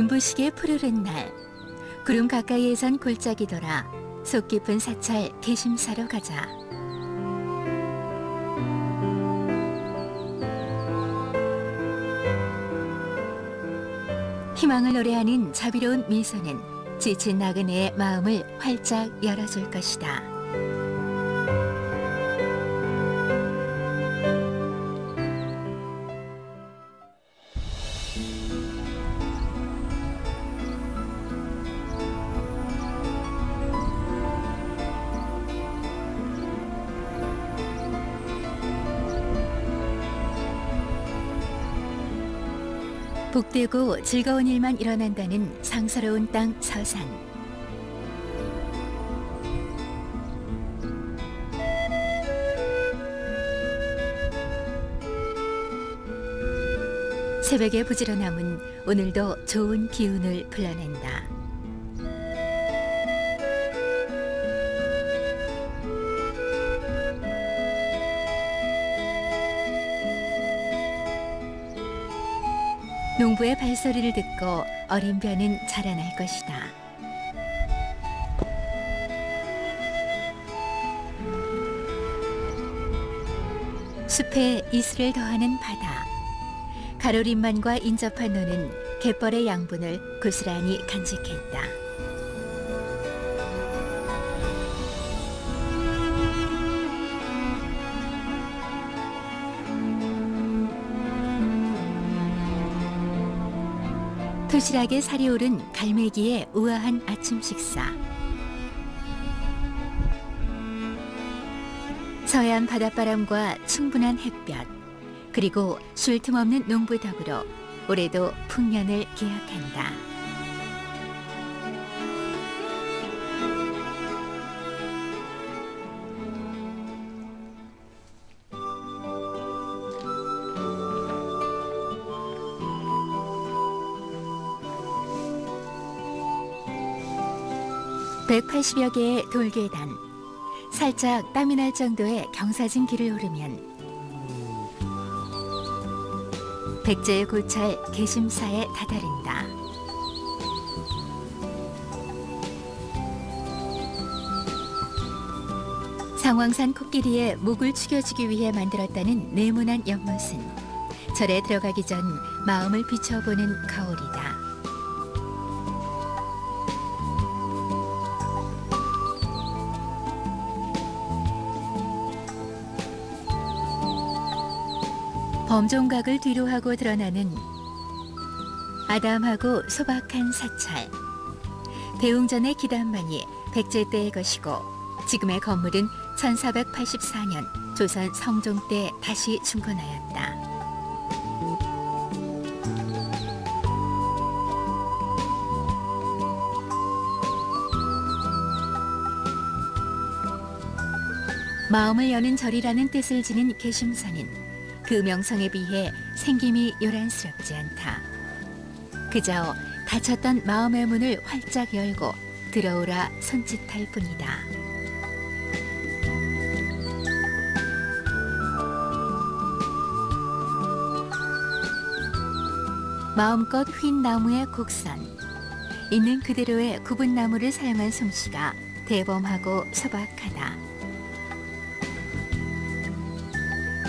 눈부시게 푸르른 날. 구름 가까이에선 골짜기 돌아 속 깊은 사찰 개심사로 가자. 희망을 노래하는 자비로운 미소는 지친 나그네의 마음을 활짝 열어줄 것이다. 복되고 즐거운 일만 일어난다는 상서로운 땅 서산. 새벽의 부지런함은 오늘도 좋은 기운을 불러낸다. 농부의 발소리를 듣고 어린 벼는 자라날 것이다. 숲에 이슬을 더하는 바다. 가로림만과 인접한 노는 갯벌의 양분을 고스란히 간직했다. 도시락에 살이 오른 갈매기의 우아한 아침 식사. 서해안 바닷바람과 충분한 햇볕, 그리고 쉴 틈 없는 농부 덕으로 올해도 풍년을 기약한다. (180여) 개의 돌계단 살짝 땀이 날 정도의 경사진 길을 오르면 백제의 고찰 개심사에 다다른다. 상왕산 코끼리의 목을 축여주기 위해 만들었다는 네모난 연못은 절에 들어가기 전 마음을 비춰보는 거울이다. 범종각을 뒤로 하고 드러나는 아담하고 소박한 사찰. 대웅전의 기단만이 백제 때의 것이고 지금의 건물은 1484년 조선 성종 때 다시 중건하였다. 마음을 여는 절이라는 뜻을 지닌 개심사는 그 명성에 비해 생김이 요란스럽지 않다. 그저 닫혔던 마음의 문을 활짝 열고 들어오라 손짓할 뿐이다. 마음껏 휜 나무의 곡선, 있는 그대로의 굽은 나무를 사용한 솜씨가 대범하고 소박하다.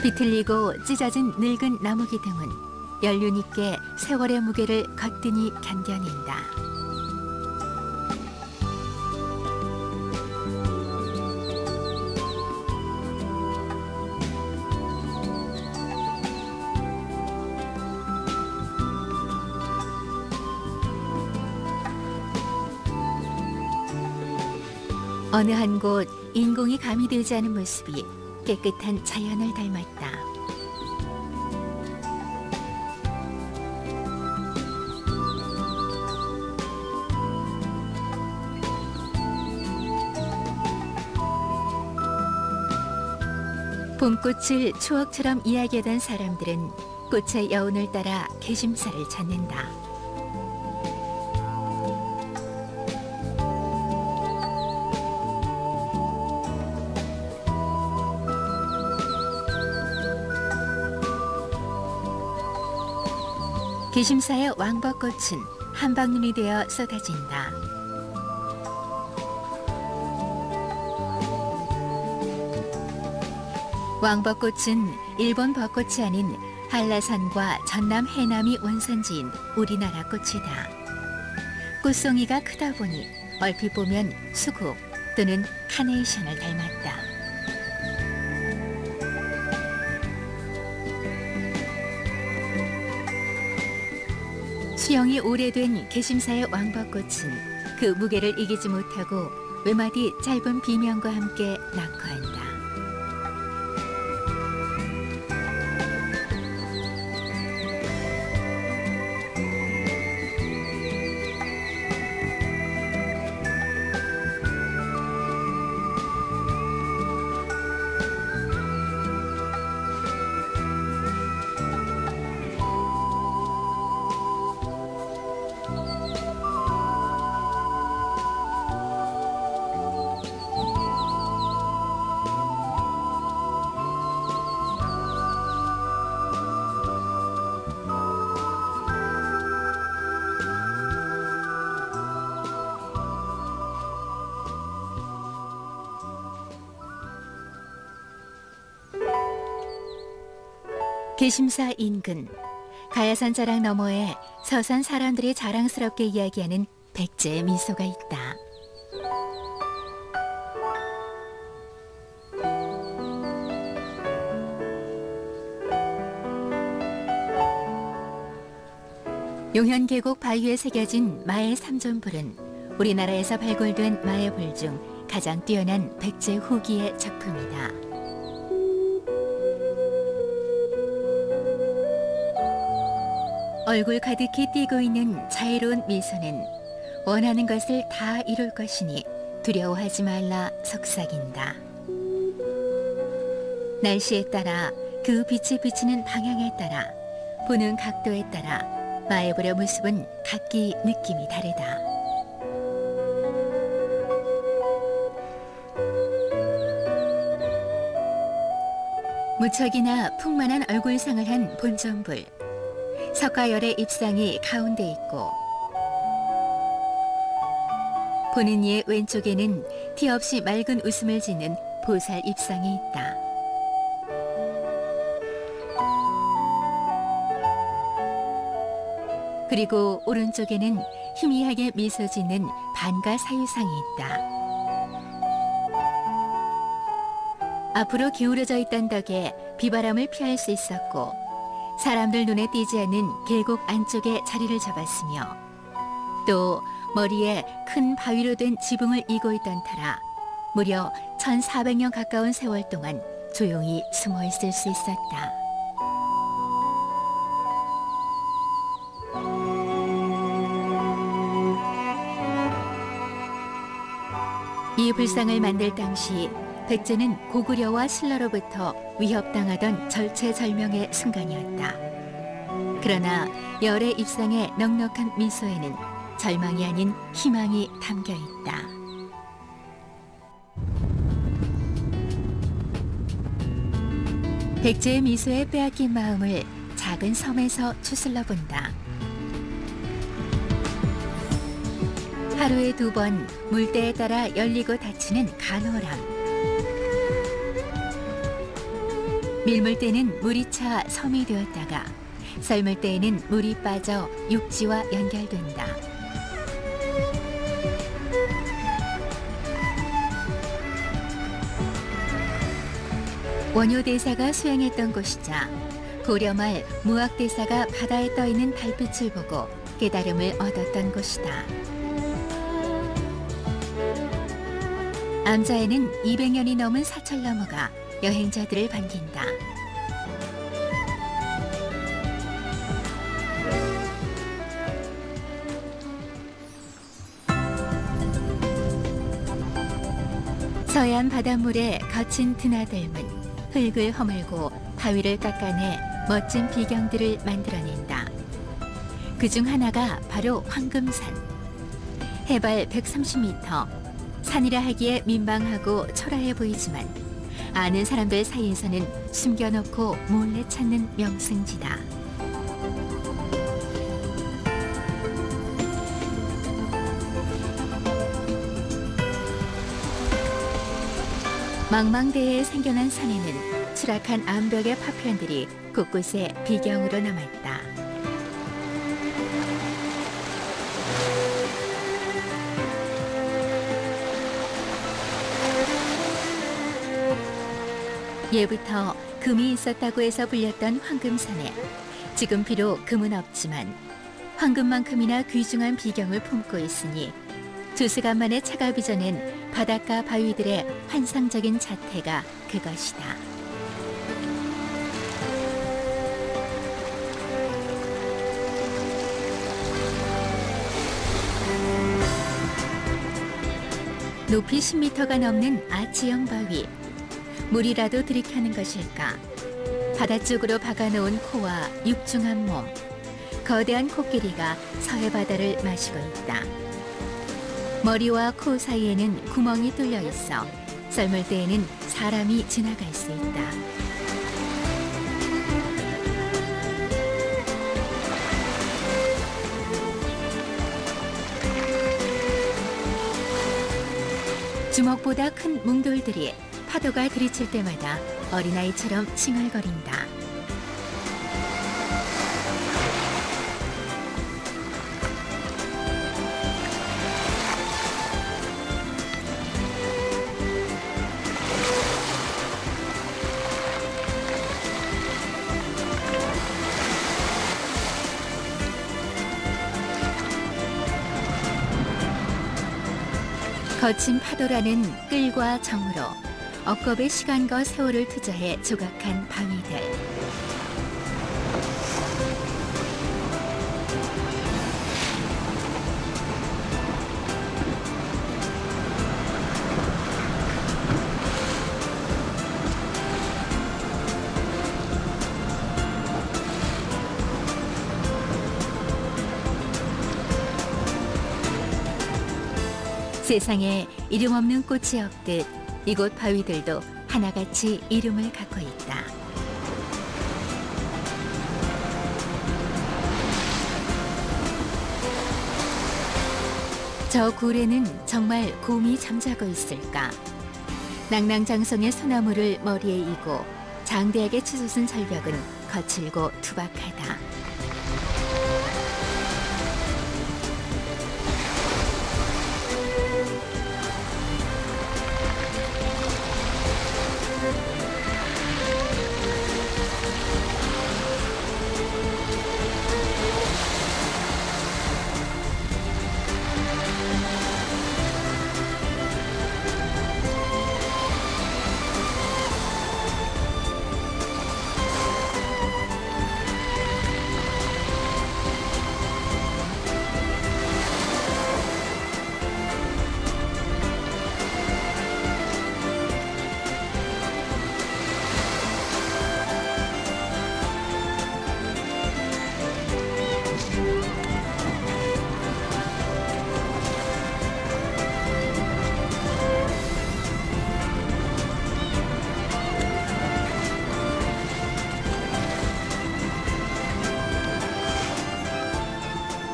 비틀리고 찢어진 늙은 나무 기둥은 연륜 있게 세월의 무게를 거뜬히 견뎌낸다. 어느 한 곳 인공이 가미되지 않은 모습이 깨끗한 자연을 닮았다. 봄꽃을 추억처럼 이야기하던 사람들은 꽃의 여운을 따라 개심사를 찾는다. 개심사의 왕벚꽃은 한방눈이 되어 쏟아진다. 왕벚꽃은 일본 벚꽃이 아닌 한라산과 전남 해남이 원산지인 우리나라 꽃이다. 꽃송이가 크다 보니 얼핏 보면 수국 또는 카네이션을 닮았다. 수영이 오래된 개심사의 왕벚꽃은 그 무게를 이기지 못하고 외마디 짧은 비명과 함께 낙화한다. 개심사 인근 가야산 자락 너머에 서산 사람들이 자랑스럽게 이야기하는 백제의 미소가 있다. 용현 계곡 바위에 새겨진 마의 삼존불은 우리나라에서 발굴된 마의 불 중 가장 뛰어난 백제 후기의 작품이다. 얼굴 가득히 띄고 있는 자유로운 미소는 원하는 것을 다 이룰 것이니 두려워하지 말라 속삭인다. 날씨에 따라 그 빛이 비치는 방향에 따라 보는 각도에 따라 마에불의 모습은 각기 느낌이 다르다. 무척이나 풍만한 얼굴상을 한 본전불. 석가열의 입상이 가운데 있고 보는 이의 왼쪽에는 티 없이 맑은 웃음을 짓는 보살 입상이 있다. 그리고 오른쪽에는 희미하게 미소 짓는 반가 사유상이 있다. 앞으로 기울어져 있던 덕에 비바람을 피할 수 있었고 사람들 눈에 띄지 않는 계곡 안쪽에 자리를 잡았으며 또 머리에 큰 바위로 된 지붕을 이고 있던 터라 무려 1400년 가까운 세월 동안 조용히 숨어 있을 수 있었다. 이 불상을 만들 당시 백제는 고구려와 신라로부터 위협당하던 절체절명의 순간이었다. 그러나 열의 입상의 넉넉한 미소에는 절망이 아닌 희망이 담겨 있다. 백제의 미소에 빼앗긴 마음을 작은 섬에서 추슬러 본다. 하루에 두 번 물때에 따라 열리고 닫히는 간호람. 밀물 때는 물이 차 섬이 되었다가 썰물 때에는 물이 빠져 육지와 연결된다. 원효 대사가 수행했던 곳이자 고려 말 무학 대사가 바다에 떠 있는 달빛을 보고 깨달음을 얻었던 곳이다. 암자에는 200년이 넘은 사철 나무가 여행자들을 반긴다. 서해안 바닷물에 거친 드나들문 흙을 허물고 바위를 깎아내 멋진 비경들을 만들어낸다. 그 중 하나가 바로 황금산. 해발 130m, 산이라 하기에 민방하고 초라해 보이지만 아는 사람들 사이에서는 숨겨놓고 몰래 찾는 명승지다. 망망대해에 생겨난 산에는 추락한 암벽의 파편들이 곳곳에 비경으로 남았다. 예부터 금이 있었다고 해서 불렸던 황금산에 지금 비록 금은 없지만 황금만큼이나 귀중한 비경을 품고 있으니 두시간 만에 차가 빚어낸 바닷가 바위들의 환상적인 자태가 그것이다. 높이 10m가 넘는 아치형 바위. 물이라도 들이켜는 것일까? 바다 쪽으로 박아놓은 코와 육중한 몸. 거대한 코끼리가 서해 바다를 마시고 있다. 머리와 코 사이에는 구멍이 뚫려 있어 썰물 때에는 사람이 지나갈 수 있다. 주먹보다 큰 뭉돌들이 파도가 들이칠 때마다 어린아이처럼 칭얼거린다. 거친 파도라는 끌과 정으로 억겁의 시간과 세월을 투자해 조각한 바위들. 세상에 이름 없는 꽃이 없듯 이곳 바위들도 하나같이 이름을 갖고 있다. 저 굴에는 정말 곰이 잠자고 있을까? 낭낭장성의 소나무를 머리에 이고 장대하게 치솟은 절벽은 거칠고 투박하다.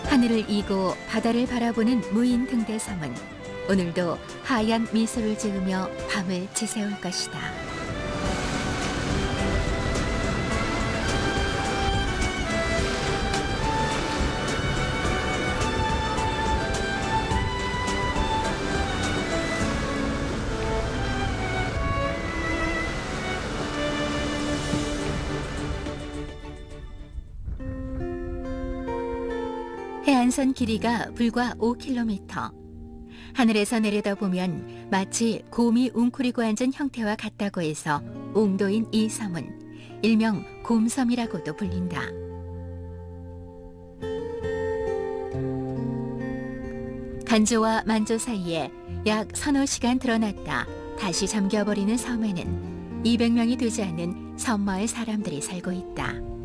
하늘을 이고 바다를 바라보는 무인 등대섬은 오늘도 하얀 미소를 지으며 밤을 지새울 것이다. 해안선 길이가 불과 5km. 하늘에서 내려다보면 마치 곰이 웅크리고 앉은 형태와 같다고 해서 웅도인 이 섬은 일명 곰섬이라고도 불린다. 간조와 만조 사이에 약 서너 시간 드러났다 다시 잠겨버리는 섬에는 200명이 되지 않는 섬마을 사람들이 살고 있다.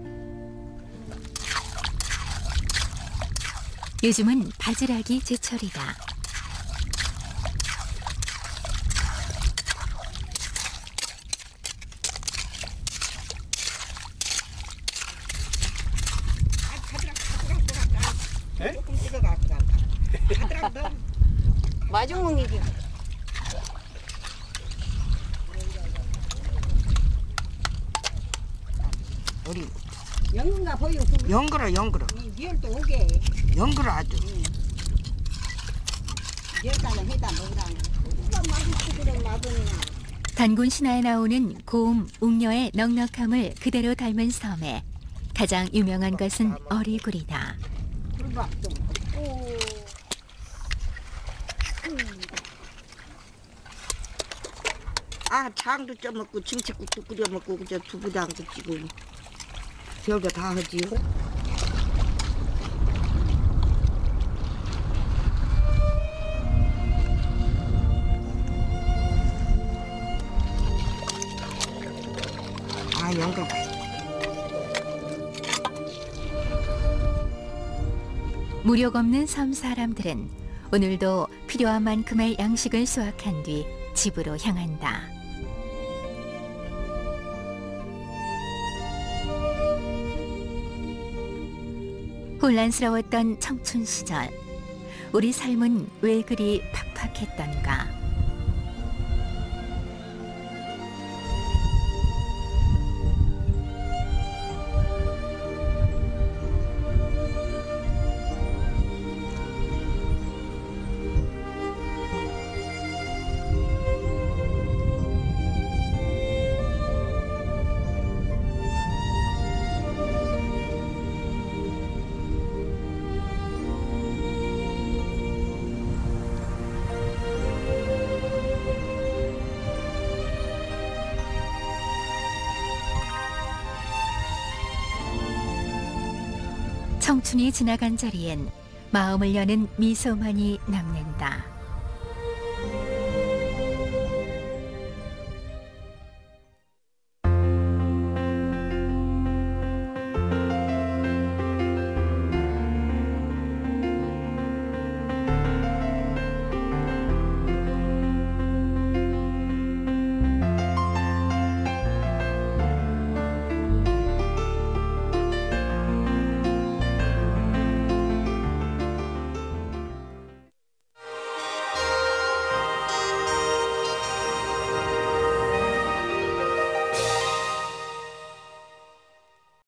요즘은 바지락이 제철이다. 마중몽이지. 우리 연근가 보여. 연그러 연그러. 2월도 오게. 그래 맛은. 단군 신화에 나오는 고음 웅녀의 넉넉함을 그대로 닮은 섬에 가장 유명한 것은 어리굴이다. 아 장도 쪄 먹고 김치국도 끓여 먹고 그저 두부장도 찌고 별거 다 하지요 아 연그러 무력 없는 섬 사람들은 오늘도 필요한 만큼의 양식을 수확한 뒤 집으로 향한다. 혼란스러웠던 청춘 시절, 우리 삶은 왜 그리 팍팍했던가? 청춘이 지나간 자리엔 마음을 여는 미소만이 남는다.